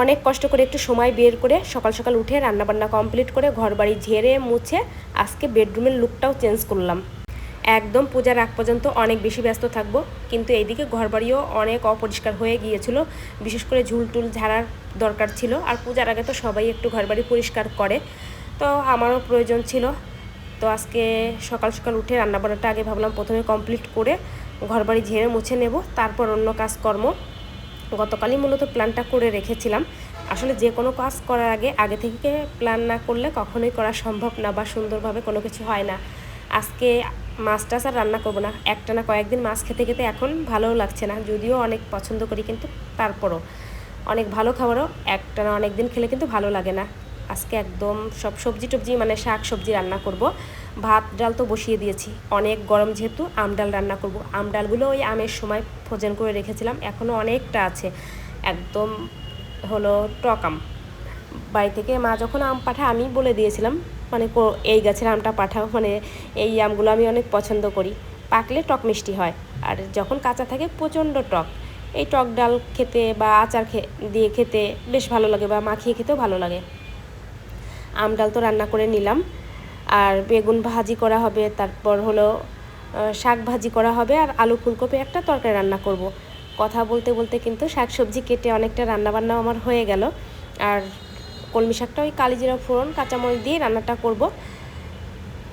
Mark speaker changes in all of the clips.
Speaker 1: অনেক কষ্ট করে একটু সময় বের করে সকাল সকাল উঠে রান্নাবান্না কমপ্লিট করে ঘর বাড়ি ঝেড়ে মুছে আজকে বেডরুমের লুকটাও চেঞ্জ করলাম। একদম পূজার আগ পর্যন্ত অনেক বেশি ব্যস্ত থাকব, কিন্তু এইদিকে ঘরবাড়িও অনেক অপরিষ্কার হয়ে গিয়েছিল। বিশেষ করে ঝুলটুল ঝাড়ার দরকার ছিল, আর পূজার আগে তো সবাই একটু ঘরবাড়ি পরিষ্কার করে। তো আমারও প্রয়োজন ছিল। তো আজকে সকাল সকাল উঠে রান্নাবান্নাটা আগে ভাবলাম প্রথমে কমপ্লিট করে ঘরবাড়ি ঝেড়ে মুছে নেব, তারপর অন্য কাজকর্ম। গতকালই মূলত প্ল্যানটা করে রেখেছিলাম। আসলে যে কোনো কাজ করার আগে আগে থেকে প্ল্যান না করলে কখনোই করা সম্ভব না বা সুন্দরভাবে কোনো কিছু হয় না। আজকে মাছ টাছ আর রান্না করব না। একটা না কয়েকদিন মাছ খেতে খেতে এখন ভালোও লাগছে না। যদিও অনেক পছন্দ করি কিন্তু তারপরও। অনেক ভালো খাবারও, একটা না অনেক দিন খেলে কিন্তু ভালো লাগে না। আজকে একদম সব সবজি টবজি মানে শাক সবজি রান্না করব। ভাত ডাল তো বসিয়ে দিয়েছি। অনেক গরম যেহেতু, আম ডাল রান্না করব। আম ডালগুলো ওই আমের সময় ফোজেন করে রেখেছিলাম। এখনও অনেকটা আছে। একদম হলো টক আম। বাড়ি থেকে মা যখন আম পাঠায়, আমি বলে দিয়েছিলাম মানে এই গাছের আমটা পাঠাও মানে এই আমগুলো আমি অনেক পছন্দ করি। পাকলে টক মিষ্টি হয়। আর যখন কাঁচা থাকে, প্রচণ্ড টক। এই টক ডাল খেতে বা আচার খে, দিয়ে খেতে বেশ ভালো লাগে বা মাখিয়ে খেতেও ভালো লাগে। আম ডাল তো রান্না করে নিলাম। আর বেগুন ভাজি করা হবে, তারপর হলো শাক ভাজি করা হবে আর আলু ফুলকপি একটা তরকারি রান্না করব। কথা বলতে বলতে কিন্তু শাক সবজি কেটে অনেকটা রান্নাবান্নাও আমার হয়ে গেল। আর কলমি শাকটা ওই কালিজিরা ফোড়ন, কাঁচামরিচ দিয়ে রান্নাটা করব।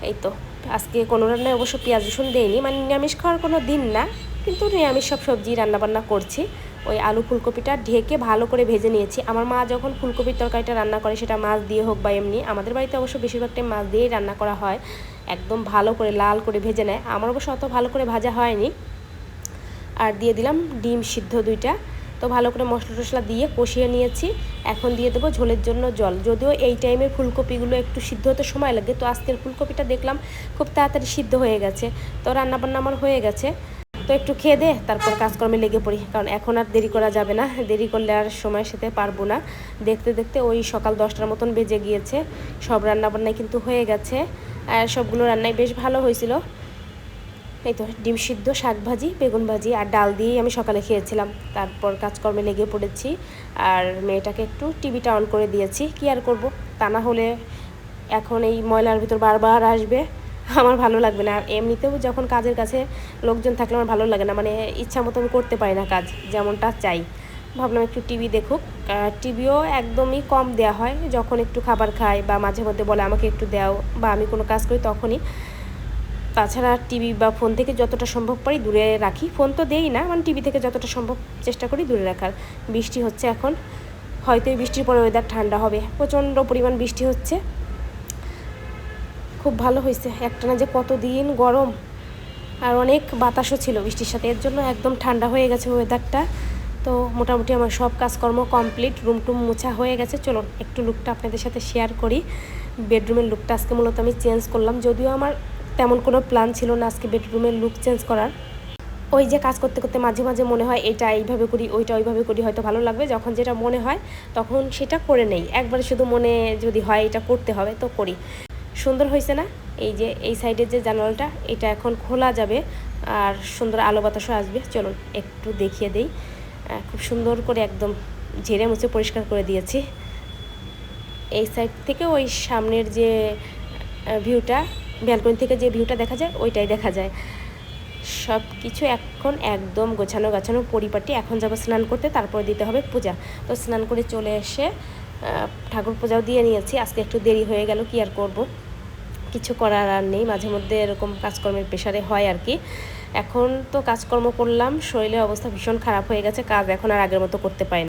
Speaker 1: এই তো, আজকে কোনো রান্নায় অবশ্য পেঁয়াজ রসুন দেয়নি মানে নিরামিষ খাওয়ার কোনো দিন না, কিন্তু নিরামিষ সব সবজি রান্নাবান্না করছি। ওই আলু ফুলকপিটা ঢেকে ভালো করে ভেজে নিয়েছি। আমার মা যখন ফুলকপির তরকারিটা রান্না করে, সেটা মাছ দিয়ে হোক বা এমনি, আমাদের বাড়িতে অবশ্য বেশিরভাগটাই মাছ দিয়েই রান্না করা হয়। একদম ভালো করে লাল করে ভেজে নেয়। আমার অবশ্য অত ভালো করে ভাজা হয়নি। আর দিয়ে দিলাম ডিম সিদ্ধ দুইটা। তো ভালো করে মশলা টশলা দিয়ে কষিয়ে নিয়েছি। এখন দিয়ে দেবো ঝোলের জন্য জল। যদিও এই টাইমে ফুলকপিগুলো একটু সিদ্ধ হতে সময় লাগে, তো আজকের ফুলকপিটা দেখলাম খুব তাড়াতাড়ি সিদ্ধ হয়ে গেছে। তো রান্নাবান্না আমার হয়ে গেছে। তো একটু খেয়ে দে, তারপর কাজকর্মে লেগে পড়ি। কারণ এখন আর দেরি করা যাবে না, দেরি করলে আর সময় সাথে পারব না। দেখতে দেখতে ওই সকাল দশটার মতন বেজে গিয়েছে, সব রান্নাবান্নাই কিন্তু হয়ে গেছে, আর সবগুলো রান্নাই বেশ ভালো হয়েছিল। এই তো ডিম সিদ্ধ, শাক ভাজি, বেগুন ভাজি আর ডাল দিয়েই আমি সকালে খেয়েছিলাম। তারপর কাজকর্মে লেগে পড়েছি, আর মেয়েটাকে একটু টিভিটা অন করে দিয়েছি। কি আর করব? তা না হলে এখন এই ময়লার ভিতর বারবার আসবে। আমার ভালো লাগবে না। এমনিতেও যখন কাজের কাছে লোকজন থাকলে আমার ভালো লাগে না মানে ইচ্ছা মতো আমি করতে পারি না কাজ, যেমনটা চাই। ভাবলাম একটু টিভি দেখুক। টিভিও একদমই কম দেওয়া হয়। যখন একটু খাবার খাই বা মাঝে মধ্যে বলে আমাকে একটু দাও বা আমি কোনো কাজ করি তখনই। তাছাড়া টিভি বা ফোন থেকে যতটা সম্ভব পারি দূরে রাখি। ফোন তো দেই না মানে টিভি থেকে যতটা সম্ভব চেষ্টা করি দূরে রাখার। বৃষ্টি হচ্ছে এখন। হয়তো এই বৃষ্টির পরে ওয়েদার ঠান্ডা হবে। প্রচণ্ড পরিমাণ বৃষ্টি হচ্ছে। খুব ভালো হয়েছে। একটা না যে কতদিন গরম আর অনেক বাতাসও ছিল বৃষ্টির সাথে। এর জন্য একদম ঠান্ডা হয়ে গেছে ওয়েদারটা তো মোটামুটি আমার সব কাজকর্ম কমপ্লিট রুম টুম মোছা হয়ে গেছে। চলুন, একটু লুকটা আপনাদের সাথে শেয়ার করি। বেডরুমের লুকটা আজকে মূলত আমি চেঞ্জ করলাম। যদিও আমার তেমন কোনো প্ল্যান ছিল না আজকে বেডরুমের লুক চেঞ্জ করার। ওই যে কাজ করতে করতে মাঝে মাঝে মনে হয় এটা এইভাবে করি, ওইটা ওইভাবে করি, হয়তো ভালো লাগবে। যখন যেটা মনে হয়, তখন সেটা করে নেই। একবারে শুধু মনে যদি হয় এটা করতে হবে, তো করি। সুন্দর হয়েছে না? এই যে, এই সাইডের যে জানালাটা, এটা এখন খোলা যাবে আর সুন্দর আলো বাতাসও আসবে। চলুন একটু দেখিয়ে দেই। খুব সুন্দর করে একদম ঝেড়ে মুছে পরিষ্কার করে দিয়েছি। এই সাইড থেকে ওই সামনের যে ভিউটা ব্যালকনি থেকে যে ভিউটা দেখা যায়, ওইটাই দেখা যায়। সব কিছু এখন একদম গোছানো গাছানো পরিপাটি। এখন যাব স্নান করতে, তারপর দিতে হবে পূজা। তো স্নান করে চলে এসে ঠাকুর পূজাও দিয়ে নিয়েছি। আজকে একটু দেরি হয়ে গেল, কি আর করব? কিছু করার আর নেই। মাঝে মধ্যে এরকম কাজকর্মের প্রেশারে হয় আর কি। এখন তো কাজকর্ম করলাম, শরীরের অবস্থা ভীষণ খারাপ হয়ে গেছে, কাজ এখন আর আগের মতো করতে পারি না